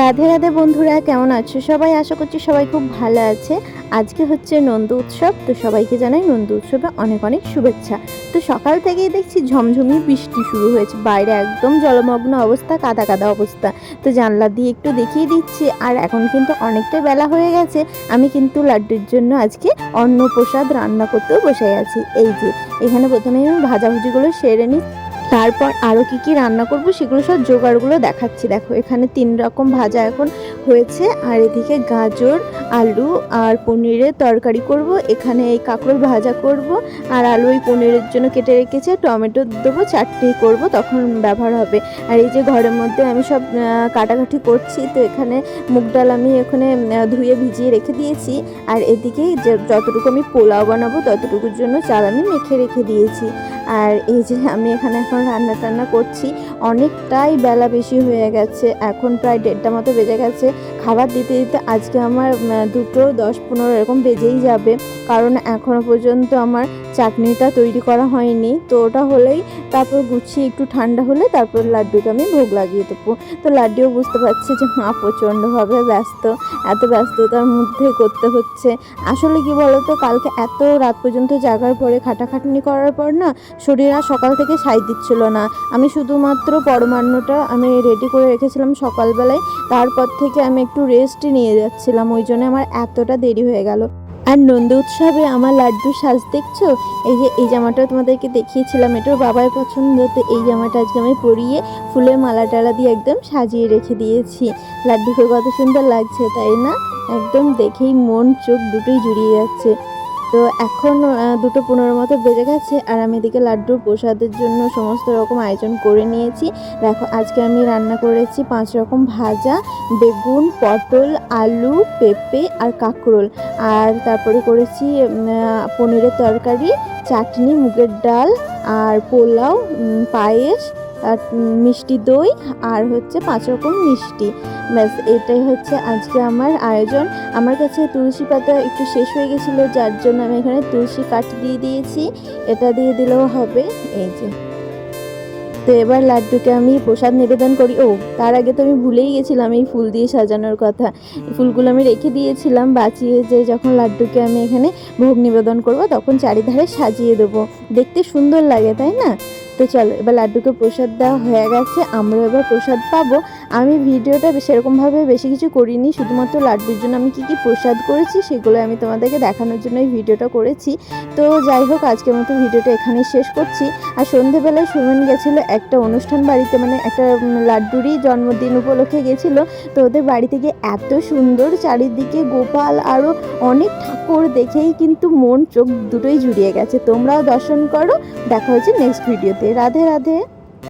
রাধে রাধে বন্ধুরা, কেমন আছো সবাই? আশা করছি সবাই খুব ভালো আছে। আজকে হচ্ছে নন্দ উৎসব, তো সবাইকে জানাই নন্দ উৎসবে অনেক অনেক শুভেচ্ছা। তো সকাল থেকেই দেখছি ঝমঝমি বৃষ্টি শুরু হয়েছে। বাইরে একদম জলমগ্ন অবস্থা, কাদা কাদা অবস্থা। তো জানলা দিয়ে একটু দেখিয়ে দিচ্ছি, আর এখন কিন্তু অনেকটা বেলা হয়ে গেছে। আমি কিন্তু লাড্ডুর জন্য আজকে অন্ন প্রসাদ রান্না করতেও বসে গেছি এই যে, এখানে প্রথমে আমি ভাজাভুজিগুলো সেরে নিই। তারপর আরও কি কি রান্না করব সেগুলো সব জোগাড়গুলো দেখাচ্ছি। দেখো, এখানে তিন রকম ভাজা এখন হয়েছে। আর এদিকে গাজর, আলু আর পনিরের তরকারি করব। এখানে এই কাঁকরোল ভাজা করব। আর আলু ওই পনিরের জন্য কেটে রেখেছে, টমেটো দেবো, চাটনি করব, তখন ব্যবহার হবে। আর এই যে ঘরের মধ্যে আমি সব কাটাকাটি করছি, তো এখানে মুগ ডাল আমি এখানে ধুয়ে ভিজিয়ে রেখে দিয়েছি। আর এদিকে যতটুকু আমি পোলাও বানাবো, ততটুকুর জন্য চাল আমি মেখে রেখে দিয়েছি। আর এই যে আমি এখানে এখন রান্না টান্না করছি। অনেকটাই বেলা বেশি হয়ে গেছে, এখন প্রায় দেড়টা মতো বেজে গেছে। খাবার দিতে দিতে আজকে আমার দুটো দশ পনেরো এরকম বেজেই যাবে, কারণ এখনও পর্যন্ত আমার চাটনিটা তৈরি করা হয়নি। তো ওটা হলেই তারপর গুছিয়ে একটু ঠান্ডা হলে তারপর লাড্ডুকে আমি ভোগ লাগিয়ে দেবো। তো লাড্ডুও বুঝতে পারছে যে মা প্রচণ্ডভাবে ব্যস্ত, এত ব্যস্ততার মধ্যে করতে হচ্ছে। আসলে কি বলতো, কালকে এত রাত পর্যন্ত জাগার পরে খাটাখাটনি করার পর না, শরীর আর সকাল থেকে সাই দিচ্ছিল না। আমি শুধুমাত্র পরমান্নটা আমি রেডি করে রেখেছিলাম সকালবেলায়। তারপর থেকে আমি একটু রেস্ট নিয়ে যাচ্ছিলাম, ওই জন্য আমার এতটা দেরি হয়ে গেল। আর নন্দ উৎসবে আমার লাড্ডু সাজ দেখছ? এই যে, এই জামাটা তোমাদেরকে দেখিয়েছিলাম এটার বাবার পছন্দ। তো এই জামাটা আজকে আমি পরিয়ে ফুলের মালা টালা দিয়ে একদম সাজিয়ে রেখে দিয়েছি। লাড্ডুকে কত সুন্দর লাগছে, তাই না? একদম দেখেই মন, চোখ দুটোই জুড়িয়ে যাচ্ছে। তো এখন দুটো পনেরো মতো বেজে গেছে আর আমি এদিকে লাড্ডুর প্রসাদের জন্য সমস্ত রকম আয়োজন করে নিয়েছি। দেখো, আজকে আমি রান্না করেছি পাঁচ রকম ভাজা, বেগুন, পটল, আলু, পেঁপে আর কাঁকরোল। আর তারপরে করেছি পনিরের তরকারি, চাটনি, মুগের ডাল আর পোলাও পায়েস মিষ্টি দই আর হচ্ছে পাঁচ রকম মিষ্টি। ব্যাস, এটাই হচ্ছে আজকে আমার আয়োজন। আমার কাছে তুলসী পাতা একটু শেষ হয়ে গেছিল, যার জন্য আমি এখানে তুলসী কাঠ দিয়ে দিয়েছি। এটা দিয়ে দিলেও হবে, এই যে। তো এবার লাড্ডুকে আমি প্রসাদ নিবেদন করি। ও, তার আগে তো আমি ভুলেই গেছিলাম এই ফুল দিয়ে সাজানোর কথা। ফুলগুলো আমি রেখে দিয়েছিলাম, বাঁচিয়ে যে যখন লাড্ডুকে আমি এখানে ভোগ নিবেদন করব, তখন চারিধারে সাজিয়ে দেবো। দেখতে সুন্দর লাগে, তাই না? তো চলো, এবার লাড্ডুকে প্রসাদ দেওয়া হয়ে গেছে, আমরাও এবার প্রসাদ পাবো। আমি ভিডিওটা সেরকমভাবে বেশি কিছু করিনি, শুধুমাত্র লাড্ডুর জন্য আমি কি কি প্রসাদ করেছি সেগুলো আমি তোমাদেরকে দেখানোর জন্য এই ভিডিওটা করেছি। তো যাই হোক, আজকের মতো ভিডিওটা এখানেই শেষ করছি। আর সন্ধেবেলায় সুমন গেছিল একটা অনুষ্ঠান বাড়িতে মানে একটা লাড্ডুরই জন্মদিন উপলক্ষে গেছিল। তো ওদের বাড়িতে গিয়ে এত সুন্দর চারিদিকে গোপাল আরও অনেক ঠাকুর দেখেই কিন্তু মন চোখ দুটোই জুড়িয়ে গেছে। তোমরাও দর্শন করো, দেখা হচ্ছে নেক্সট ভিডিওতে রাধে রাধে।